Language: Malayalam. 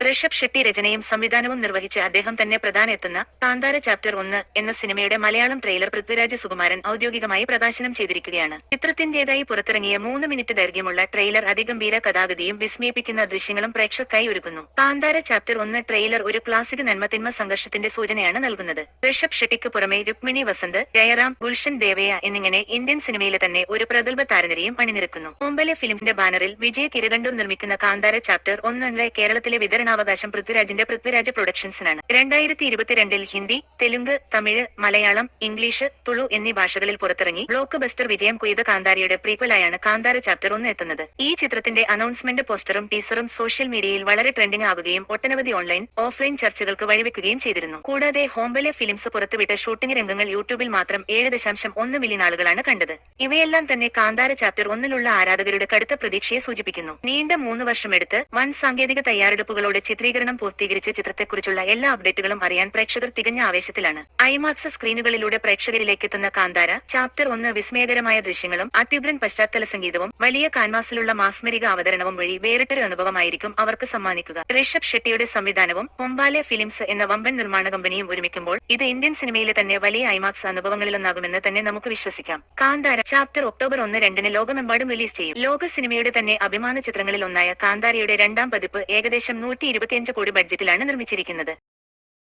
ഋഷഭ് ഷെട്ടി രചനയും സംവിധാനവും നിർവഹിച്ച അദ്ദേഹം തന്നെ പ്രധാന എത്തുന്ന കാന്താര ചാപ്റ്റർ ഒന്ന് എന്ന സിനിമയുടെ മലയാളം ട്രെയിലർ പൃഥ്വിരാജ് സുകുമാരൻ ഔദ്യോഗികമായി പ്രകാശനം ചെയ്തിരിക്കുകയാണ്. ചിത്രത്തിന്റേതായി പുറത്തിറങ്ങിയ മൂന്ന് മിനിറ്റ് ദൈർഘ്യമുള്ള ട്രെയിലർ അതിഗംഭീര കഥാഗതിയും വിസ്മയിപ്പിക്കുന്ന ദൃശ്യങ്ങളും പ്രേക്ഷകർക്കായി ഒരുക്കുന്നു. കാന്താര ചാപ്റ്റർ ഒന്ന് ട്രെയിലർ ഒരു ക്ലാസിക് നന്മതിന്മ സംഘർഷത്തിന്റെ സൂചനയാണ് നൽകുന്നത്. ഋഷഭ് ഷെട്ടിക്ക് പുറമെ രുക്മിണി വസന്ത് ജയറാം ഗുൽഷൻ ദേവയ എന്നിങ്ങനെ ഇന്ത്യൻ സിനിമയിലെ തന്നെ ഒരു പ്രഗത്ഭ താരനിരയും അണിനിരക്കുന്നു. മുംബൈ ഫിലിംസിന്റെ ബാനറിൽ വിജയ് കിരകണ്ടൂർ നിർമ്മിക്കുന്ന കാന്താര ചാപ്റ്റർ ഒന്നെ കേരളത്തിലെ വിതരണാവകാശം പൃഥ്വിരാജിന്റെ പൃഥ്വിരാജ് പ്രൊഡക്ഷൻസിനാണ്. രണ്ടായിരത്തി ഇരുപത്തിരണ്ടിൽ ഹിന്ദി തെലുങ്ക് തമിഴ് മലയാളം ഇംഗ്ലീഷ് തുളു എന്നീ ഭാഷകളിൽ പുറത്തിറങ്ങി ബ്ലോക്ക് ബസ്റ്റർ വിജയം കൊയ്ത കാന്താരയുടെ പ്രീക്വലായാണ് കാന്താര ചാപ്റ്റർ ഒന്ന് എത്തുന്നത്. ഈ ചിത്രത്തിന്റെ അനൗൺസ്മെന്റ് പോസ്റ്ററും ടീസറും സോഷ്യൽ മീഡിയയിൽ വളരെ ട്രെൻഡിംഗ് ആവുകയും ഒട്ടനവധി ഓൺലൈൻ ഓഫ്ലൈൻ ചർച്ചകൾക്ക് വഴിവെക്കുകയും ചെയ്തിരുന്നു. കൂടാതെ ഹോംബലെ ഫിലിംസ് പുറത്തുവിട്ട ഷൂട്ടിംഗ് രംഗങ്ങൾ യൂട്യൂബിൽ മാത്രം ഏഴ് ദശാംശം ഒന്ന് മില്യൺ ആളുകളാണ് കണ്ടത്. ഇവയെല്ലാം തന്നെ കാന്താര ചാപ്റ്റർ ഒന്നിലുള്ള ആരാധകരുടെ കടുത്ത പ്രതീക്ഷയെ സൂചിപ്പിക്കുന്നു. നീണ്ട മൂന്ന് വർഷമെടുത്ത് വൻ സാങ്കേതിക തയ്യാറെടുപ്പുകളോടെ ചിത്രീകരണം പൂർത്തീകരിച്ച ചിത്രത്തെക്കുറിച്ചുള്ള എല്ലാ അപ്ഡേറ്റുകളും അറിയാൻ പ്രേക്ഷകർ തികഞ്ഞ ആവേശത്തിലാണ്. ഐമാക്സ് സ്ക്രീനുകളിലൂടെ പ്രേക്ഷകരിലേക്ക് എത്തുന്ന കാന്താര ചാപ്റ്റർ ഒന്ന് വിസ്മയകരമായ ദൃശ്യങ്ങളും അത്യുഗ്രൻ പശ്ചാത്തല സംഗീതവും വലിയ കാൻവാസിലുള്ള മാസ്മരിക അവതരണവും വഴി വേറിട്ടൊരു അനുഭവമായിരിക്കും അവർക്ക് സമ്മാനിക്കുക. ഋഷഭ് ഷെട്ടിയുടെ സംവിധാനവും മുംബാലെ ഫിലിംസ് എന്ന വമ്പൻ നിർമ്മാണ കമ്പനിയും ഒരുമിക്കുമ്പോൾ ഇത് ഇന്ത്യൻ സിനിമയിലെ തന്നെ വലിയ ഐമാക്സ് അനുഭവങ്ങളിലൊന്നാകുമെന്ന് തന്നെ നമുക്ക് വിശ്വസിക്കാം. കാന്താര ചാപ്റ്റർ ഒക്ടോബർ ഒന്ന് രണ്ടിന് ലോകമെമ്പാടും റിലീസ് ചെയ്യും. ലോക സിനിമയുടെ തന്നെ അഭിമാന ചിത്രങ്ങളിൽ ഒന്നായ കാന്താരയുടെ രണ്ടാം പതിപ്പ് ഏകദേശം നൂറ്റി ഇരുപത്തിയഞ്ച് കോടി ബഡ്ജറ്റിലാണ് നിർമ്മിച്ചിരിക്കുന്നത്.